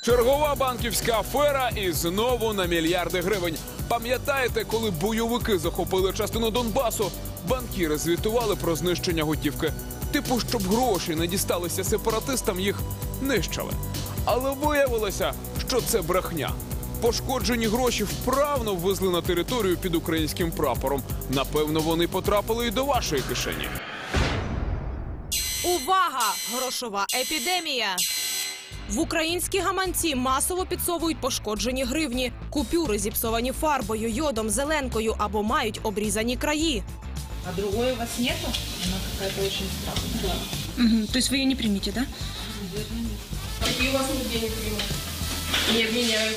Чергова банківська афера і знову на мільярди гривень. Пам'ятаєте, коли бойовики захопили частину Донбасу, банкіри звітували про знищення готівки. Типу, щоб гроші не дісталися сепаратистам, їх нищили. Але виявилося, що це брехня. Пошкоджені гроші вправно ввезли на територію під українським прапором. Напевно, вони потрапили і до вашої кишені. Увага! Грошова епідемія. В українські гаманці масово підсовують пошкоджені гривні, купюри зіпсовані фарбою, йодом, зеленкою або мають обрізані краї. А другой у вас нету? Она какая-то очень странная. Мгм, То есть вы ее не примете, да? Какие у вас нигде не примут? Не обменяют.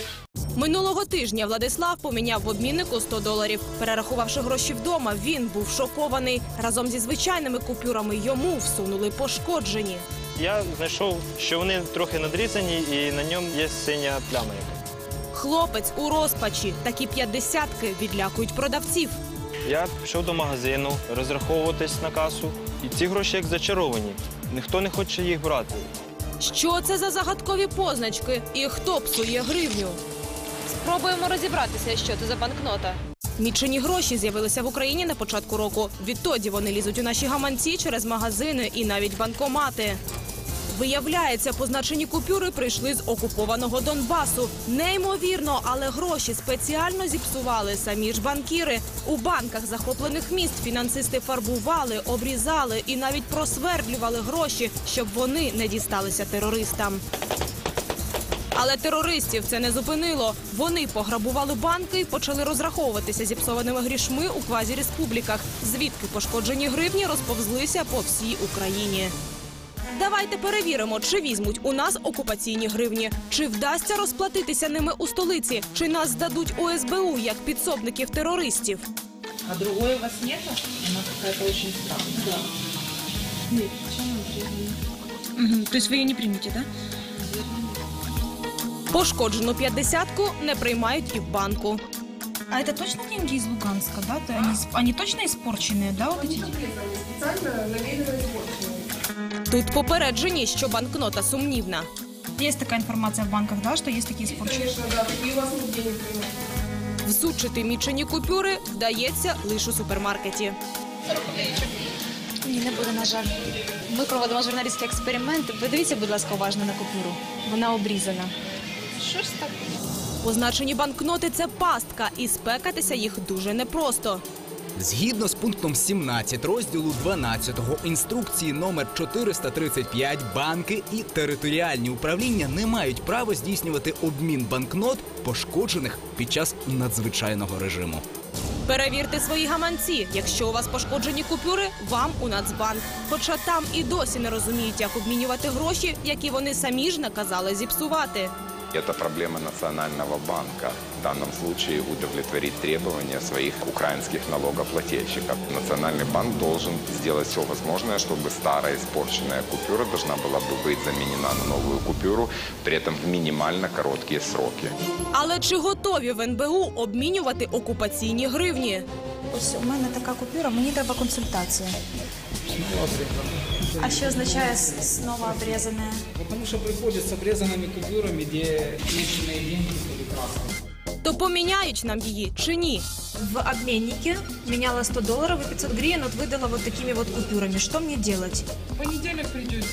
Минулого тижня Владислав поміняв в обміннику 100 доларів. Перерахувавши гроші вдома, він був шокований. Разом зі звичайними купюрами йому всунули пошкоджені. Я знайшов, що вони трохи надрізані, і на ньому є синя пляма. Хлопець у розпачі. Такі п'ятдесятки відлякують продавців. Я пішов до магазину розраховуватись на касу, і ці гроші як зачаровані. Ніхто не хоче їх брати. Що це за загадкові позначки? І хто псує гривню? Спробуємо розібратися, що це за банкнота. Мічені гроші з'явилися в Україні на початку року. Відтоді вони лізуть у наші гаманці через магазини і навіть банкомати. Виявляється, позначені купюри прийшли з окупованого Донбасу. Неймовірно, але гроші спеціально зіпсували самі ж банкіри. У банках захоплених міст фінансисти фарбували, обрізали і навіть просвердлювали гроші, щоб вони не дісталися терористам. Але терористів це не зупинило. Вони пограбували банки і почали розраховуватися зіпсованими грішми у квазі-республіках, звідки пошкоджені гривні розповзлися по всій Україні. Давайте перевіримо, чи візьмуть у нас окупаційні гривні, чи вдасться розплатитися ними у столиці, чи нас здадуть у СБУ як підсобників терористів. А другой у вас нету? Она какая-то очень странная. Мгм, То есть вы ее не примете, да? Пошкоджену п'ятдесятку не приймають і в банку. А это точно деньги из Луганска, да? То Они, они точно испорченные, да, вот эти? Специально намеренно испорченные. Тут попереджені, що банкнота сумнівна. Есть такая информация в банках, да, что есть такие испорченные? Конечно, да, такие у вас нигде не примут. Всучити мічені купюри вдається лише у супермаркеті. Ні, не буде, на жаль. Ми проводимо журналістський експеримент. Подивіться, будь ласка, уважно на купюру. Вона обрізана. Що ж таке? Позначені банкноти це пастка, і спекатися їх дуже непросто. Згідно з пунктом 17 розділу 12 інструкції номер 435 банки і територіальні управління не мають права здійснювати обмін банкнот, пошкоджених під час надзвичайного режиму. Перевірте свої гаманці. Якщо у вас пошкоджені купюри, вам у Нацбанк. Хоча там і досі не розуміють, як обмінювати гроші, які вони самі ж наказали зіпсувати. Это проблема Национального банка. В данном случае удовлетворить требования своих украинских налогоплательщиков. Национальный банк должен сделать все возможное, чтобы старая испорченная купюра должна была бы быть заменена на новую купюру, при этом в минимально короткие сроки. Але чи готові в НБУ обмінювати окупаційні гривні? Ось у мене така купюра, мені треба консультація. А що означає с- снова обрізане? Потому что приходят с обрезанными купюрами, где личные деньги или краски. То поміняють нам її чи ні? В обменнике меняла 100 долларов и 500 гривен, вот выдала вот такими вот купюрами. Что мне делать? В понедельник придете.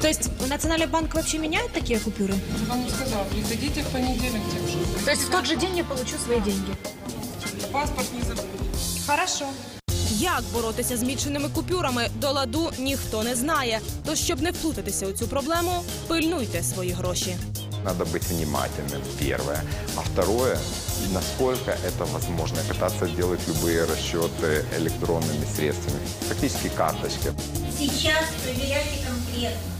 То есть Национальный банк вообще меняет такие купюры? Я вам сказала, приходите в понедельник тем же. То есть в тот же день я получу свои деньги? Паспорт не забудьте. Хорошо. Як боротися з міченими купюрами до ладу ніхто не знає. Тож, щоб не вплутатися у цю проблему, пильнуйте свої гроші. Надо быть внимательным, первое. А второе, насколько это возможно, пытаться делать любые расчеты электронными средствами, фактически карточкой. Сейчас проверяйте конкретно.